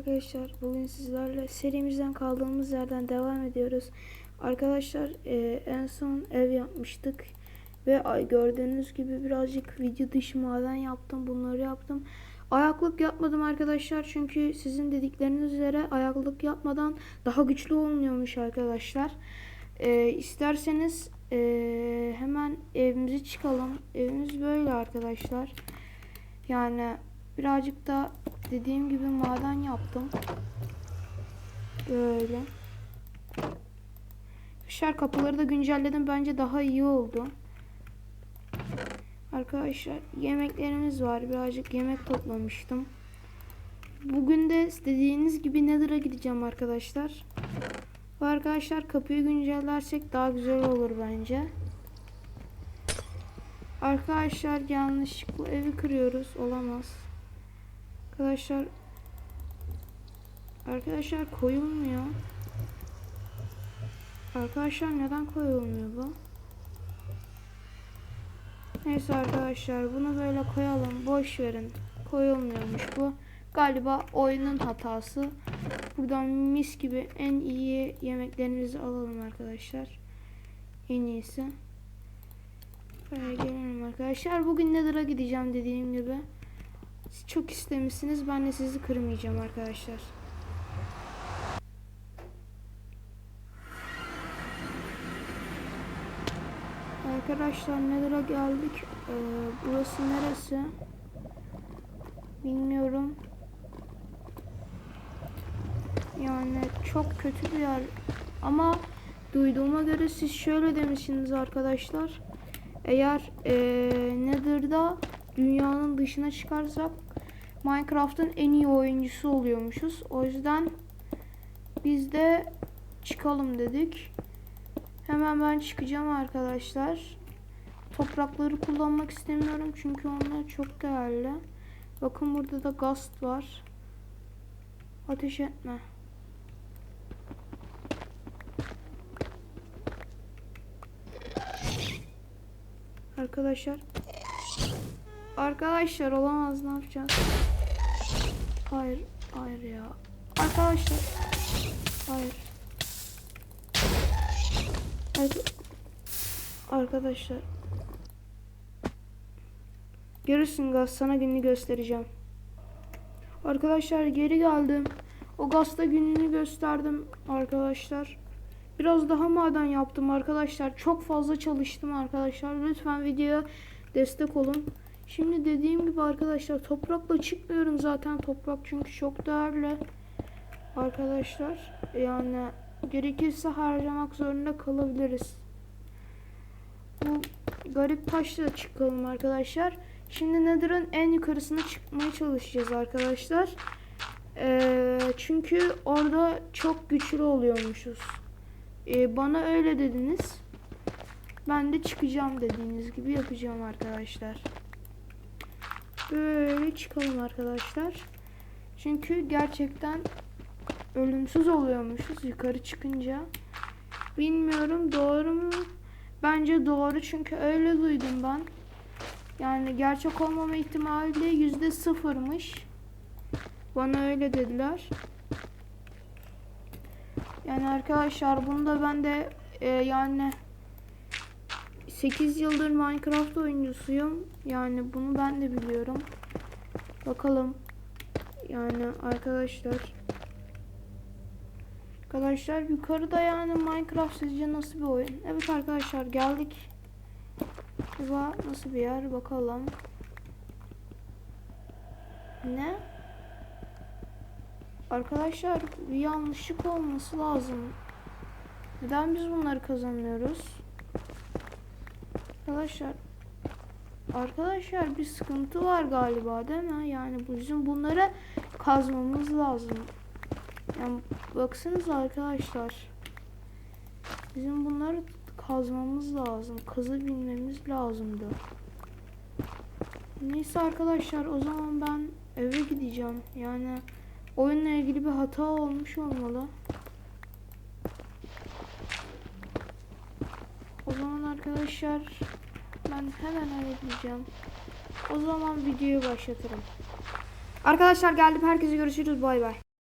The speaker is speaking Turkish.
arkadaşlar. Bugün sizlerle serimizden kaldığımız yerden devam ediyoruz. Arkadaşlar e, en son ev yapmıştık. Ve gördüğünüz gibi birazcık video dışı maden yaptım. Bunları yaptım. Ayaklık yapmadım arkadaşlar. Çünkü sizin dedikleriniz üzere ayaklık yapmadan daha güçlü olmuyormuş arkadaşlar. E, isterseniz e, hemen evimizi çıkalım. Evimiz böyle arkadaşlar. Yani birazcık da dediğim gibi maden yaptım. Böyle. Arkadaşlar kapıları da güncelledim. Bence daha iyi oldu. Arkadaşlar yemeklerimiz var. Birazcık yemek toplamıştım. Bugün de dediğiniz gibi Nether'a gideceğim arkadaşlar. Ve arkadaşlar kapıyı güncellersek daha güzel olur bence. Arkadaşlar yanlışlıkla evi kırıyoruz. Olamaz. Arkadaşlar Arkadaşlar koyulmuyor. Arkadaşlar neden koyulmuyor bu? Neyse arkadaşlar bunu böyle koyalım. Boş verin. Koyulmuyormuş bu. Galiba oyunun hatası. Buradan mis gibi en iyi yemeklerimizi alalım arkadaşlar. En iyisi. Böyle gelelim arkadaşlar. Bugün Nether'a gideceğim dediğim gibi. Çok istemişsiniz. Ben de sizi kırmayacağım arkadaşlar. Arkadaşlar Nether'a geldik. Ee, burası neresi? Bilmiyorum. Yani çok kötü bir yer. Ama duyduğuma göre siz şöyle demişsiniz arkadaşlar. Eğer ee, Nether'da dünyanın dışına çıkarsak Minecraft'ın en iyi oyuncusu oluyormuşuz. O yüzden biz de çıkalım dedik. Hemen ben çıkacağım arkadaşlar. Toprakları kullanmak istemiyorum çünkü onlar çok değerli. Bakın burada da gast var. Ateş etme. Arkadaşlar. Arkadaşlar olamaz ne yapacağız? Hayır, hayır ya. Arkadaşlar. Hayır. Evet. Arkadaşlar. Görürsün gaz sana gününü göstereceğim. Arkadaşlar geri geldim. O gazda gününü gösterdim arkadaşlar. Biraz daha maden yaptım arkadaşlar. Çok fazla çalıştım arkadaşlar. Lütfen videoya destek olun. Şimdi dediğim gibi arkadaşlar toprakla çıkmıyorum zaten. Toprak çünkü çok değerli. Arkadaşlar yani gerekirse harcamak zorunda kalabiliriz. Bu garip taşla çıkalım arkadaşlar. Şimdi Nether'ın en yukarısına çıkmaya çalışacağız arkadaşlar. Ee, çünkü orada çok güçlü oluyormuşuz. Ee, bana öyle dediniz. Ben de çıkacağım dediğiniz gibi yapacağım arkadaşlar. Böyle çıkalım arkadaşlar. Çünkü gerçekten ölümsüz oluyormuşuz yukarı çıkınca. Bilmiyorum doğru mu? Bence doğru çünkü öyle duydum ben. Yani gerçek olmama ihtimali de yüzde sıfırmış. Bana öyle dediler. Yani arkadaşlar bunu da ben de e, yani 8 yıldır Minecraft oyuncusuyum. Yani bunu ben de biliyorum. Bakalım. Yani arkadaşlar. Arkadaşlar yukarıda yani Minecraft sizce nasıl bir oyun? Evet arkadaşlar geldik. Acaba nasıl bir yer bakalım. Ne? Arkadaşlar bir yanlışlık olması lazım. Neden biz bunları kazanıyoruz? Arkadaşlar Arkadaşlar bir sıkıntı var galiba değil mi? Yani bizim bunları kazmamız lazım. Yani baksanıza arkadaşlar. Bizim bunları kazmamız lazım. Kazabilmemiz lazımdı. Neyse arkadaşlar o zaman ben eve gideceğim. Yani oyunla ilgili bir hata olmuş olmalı. O zaman arkadaşlar ben hemen eve gideceğim. O zaman videoyu başlatırım. Arkadaşlar geldim. Herkese görüşürüz. Bay bay.